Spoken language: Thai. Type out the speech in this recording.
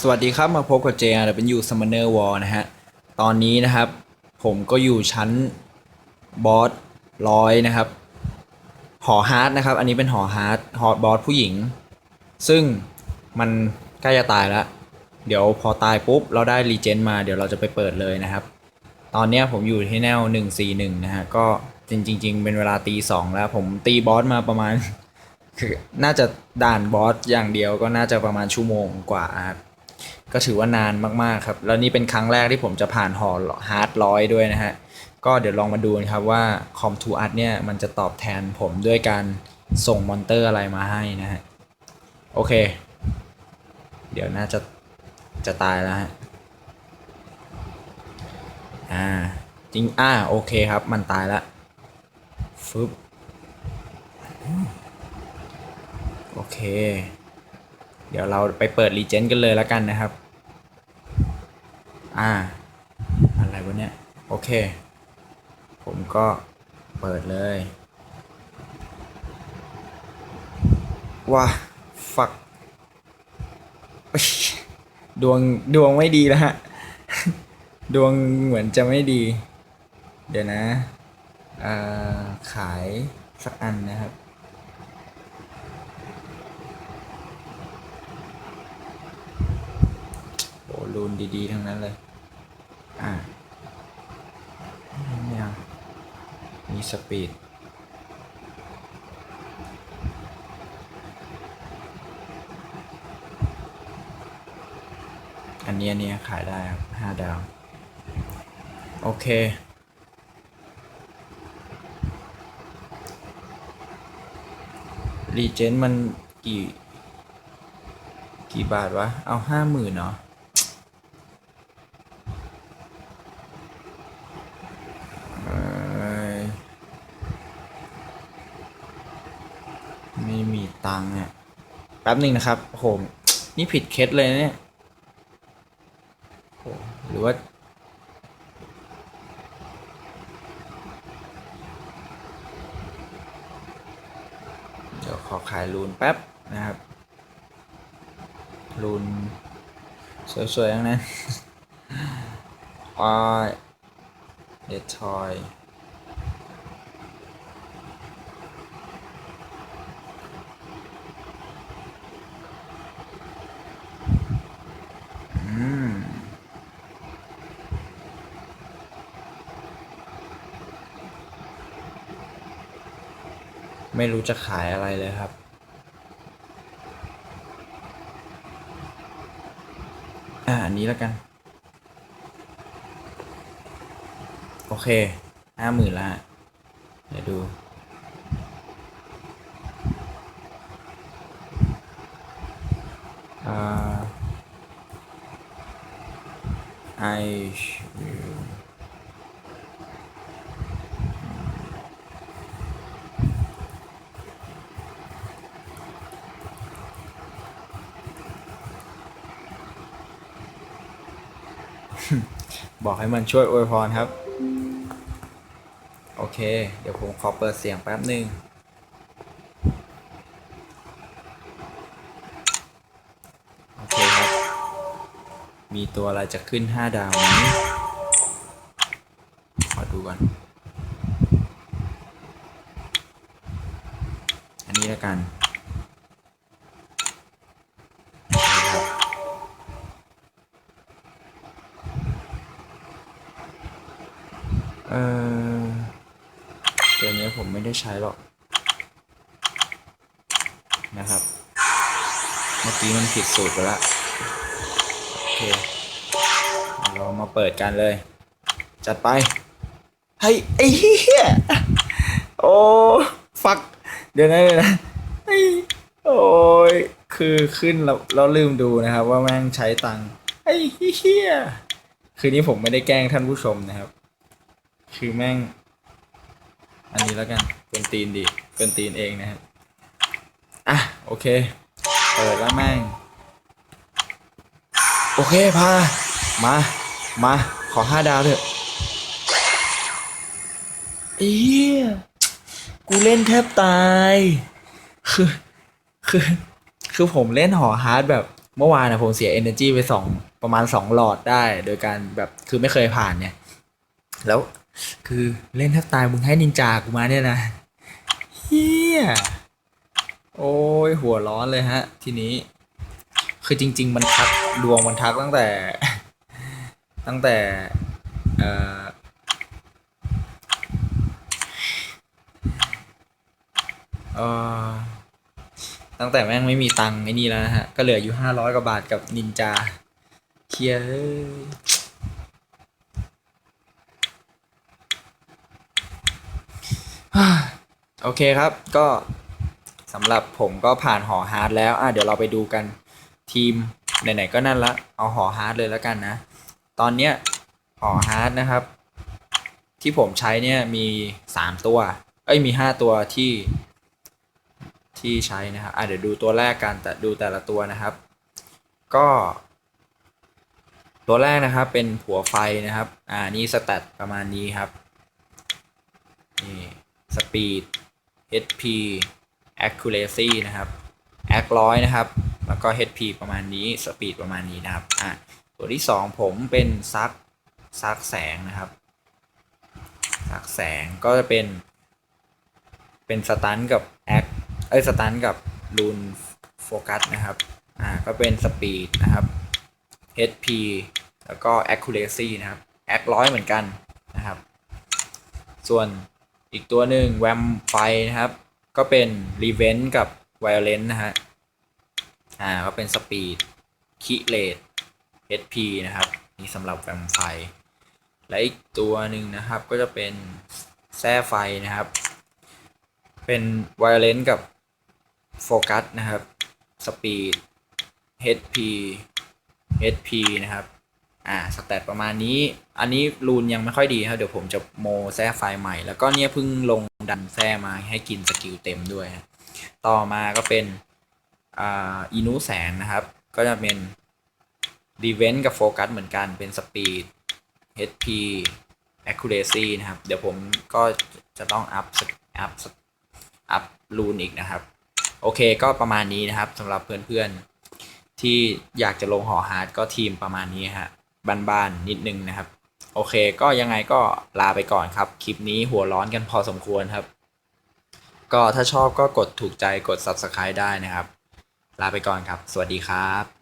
สวัสดีครับมาพบกับ JRW Summoner War นะฮะ ตอนนี้นะครับ ผมก็อยู่ชั้นบอสร้อยนะครับ หอฮาร์ดนะครับ อันนี้เป็นหอฮาร์ดหอบอสผู้หญิง ซึ่งมันใกล้จะตายแล้ว เดี๋ยวพอตายปุ๊บ เราได้รีเจนมาเดี๋ยวเราจะไปเปิดเลยนะครับ ตอนนี้ผมอยู่ที่แนว 141 นะฮะ ก็จริง ๆ เป็นเวลาตีสองแล้ว ผมตีบอสมาประมาณคือน่าจะด่านบอสอย่างเดียวก็น่าจะประมาณชั่วโมงกว่าครับ ก็ถือว่านานมากๆครับ แล้วนี่เป็นครั้งแรกที่ผมจะผ่านหอฮาร์ดร้อยด้วยนะฮะ ก็เดี๋ยวลองมาดูนะครับว่าคอมทูอาร์ตเนี่ยมันจะตอบแทนผมด้วยการส่งมอนเตอร์อะไรมาให้นะฮะ โอเค เดี๋ยวน่าจะจะตายแล้วฮะ อ่า จริง อ่า โอเคครับ มันตายแล้วฟึบโอเค เดี๋ยวเราไปเปิดรีเจนกันเลยแล้วกันนะครับ อ่า อะไรวะเนี่ย โอเค ผมก็เปิดเลยว้าฟัก ดวง ดวงไม่ดีแล้วฮะ ดวงเหมือนจะไม่ดี เดี๋ยวนะอ่าขายสักอันนะครับ โอ้ รูนดีๆ ทั้งนั้นเลย อ่าไม่เอามีสปีด อันนี้อันนี้ขายได้ครับห้าดาว โอเครีเจนมันกี่ กี่บาทวะ เอาห้าหมื่นเนาะ เอ้ย ไม่มีตังค์เนี่ยแป๊บหนึ่งนะครับโหมนี่ผิดเคสเลยนะเนี่ยโหหรือว่า เดี๋ยวขอขายรูนแป๊บนะครับ รูน สวยๆทั้งนั้นอ้ายเดทอย ไม่รู้จะขายอะไรเลยครับ อ่าอันนี้แล้วกัน โอเคห้าหมื่นละเดี๋ยวดูอ่ บอกให้มันช่วยอวยพรครับ โอเค เดี๋ยวผมขอเปิดเสียงแป๊บหนึ่งโอเคครับ มีตัวอะไรจะขึ้น 5 ดาวไหมขอดูก่อน อันนี้แล้วกันครับ เออ ตัวนี้ผมไม่ได้ใช้หรอกนะครับ เมื่อกี้มันผิดสูตรไปละโอเค เรามาเปิดกันเลย จัดไปเฮ้ยไอ้เหี้ยโอ้ฟัก เดี๋ยวนะเดี๋ยวนะไอ้โอ้ยคือขึ้นเราเราลืมดูนะครับ ว่าแม่งใช้ตังค์ไอ้เหี้ยคืนนี้ผมไม่ได้แกล้งท่านผู้ชมนะครับ คือแม่ง อันนี้แล้วกันเป็นตีนดิเป็นตีนเองนะครับอะโอเคเปิดแล้วแม่งโอเคพามามาขอห้าดาวเถอะเอียกูเล่นแทบตายคือคือคือผมเล่นหอฮาร์ดแบบเมื่อวานนะผมเสีย energy ไปสองประมาณสองหลอดได้ โดยการแบบคือไม่เคยผ่านเนี่ย แล้ว คือเล่นแทับตายมึงให้นินจากูมาเนี่ยนะเฮียโอ้ยหัวร้อนเลยฮะ ทีนี้ คือจริง ๆ มันทักดวงมันทักตั้งแต่ ตั้งแต่ เอ่อเอ่อตั้งแต่แม่งไม่มีตังค์ไอ้นี่แล้วนะฮะ ก็เหลืออยู่ห้าร้อยกว่าบาทกับนินจา เคลียร์เอ้ยฮ่า โอเคครับ ก็สำหรับผมก็ผ่านหอฮาร์ดแล้ว อะเดี๋ยวเราไปดูกันทีมไหนๆก็นั่นละ เอาหอฮาร์ดเลยแล้วกันนะ ตอนเนี้ยหอฮาร์ดนะครับ ที่ผมใช้เนี่ยมีสามตัว เอ้ยมีห้าตัวที่ ที่ใช้นะครับ อะเดี๋ยวดูตัวแรกกันแต่ดูแต่ละตัวนะครับ ก็ ตัวแรกนะครับเป็นผัวไฟนะครับ อ่านี่สแตทประมาณนี้ครับนี่ สปีด HP accuracy นะครับ ac ร้อยนะครับ แล้วก็ HP ประมาณนี้สปีดประมาณนี้นะครับอะตัวที่สองผมเป็นซักซักแสงนะครับซักแสงก็จะเป็น เป็นสตันกับแอคเอ้ยสตันกับลูนโฟกัสนะครับอ่าก็เป็นสปีดนะครับ HP แล้วก็ accuracy นะครับแอคร้อยเหมือนกันนะครับ ส่วน อีกตัวหนึ่งแวมไฟนะครับ ก็เป็น Revenge กับ Violence นะฮะ อ่า ก็เป็นสปีดคิเลต HP นะครับ นี่สำหรับแวมไฟ และอีกตัวหนึ่งนะครับก็จะเป็นแส้ไฟนะครับ เป็น Violence กับโฟกัสนะครับ สปีด HP HP นะครับ อ่าสแตทประมาณนี้ อันนี้รูนยังไม่ค่อยดีครับ เดี๋ยวผมจะโมแส้ไฟใหม่ แล้วก็เนี่ยเพิ่งลงดันแส้มาให้กินสกิลเต็มด้วยต่อมาก็เป็นอ่าอินุแสงนะครับ ก็จะเป็นดีเวนกับโฟกัสเหมือนกันเป็นสปีด HP accuracy นะครับ เดี๋ยวผมก็จะต้องอัพอัพอัพรูนอีกนะครับ โอเคก็ประมาณนี้นะครับสำหรับเพื่อนๆที่อยากจะลงหอฮาร์ดก็ทีมประมาณนี้ฮะ บ้านๆนิดนึงนะครับ โอเคก็ยังไงก็ลาไปก่อนครับ คลิปนี้หัวร้อนกันพอสมควรครับ ก็ถ้าชอบก็กดถูกใจกด Subscribe ได้นะครับ ลาไปก่อนครับ สวัสดีครับ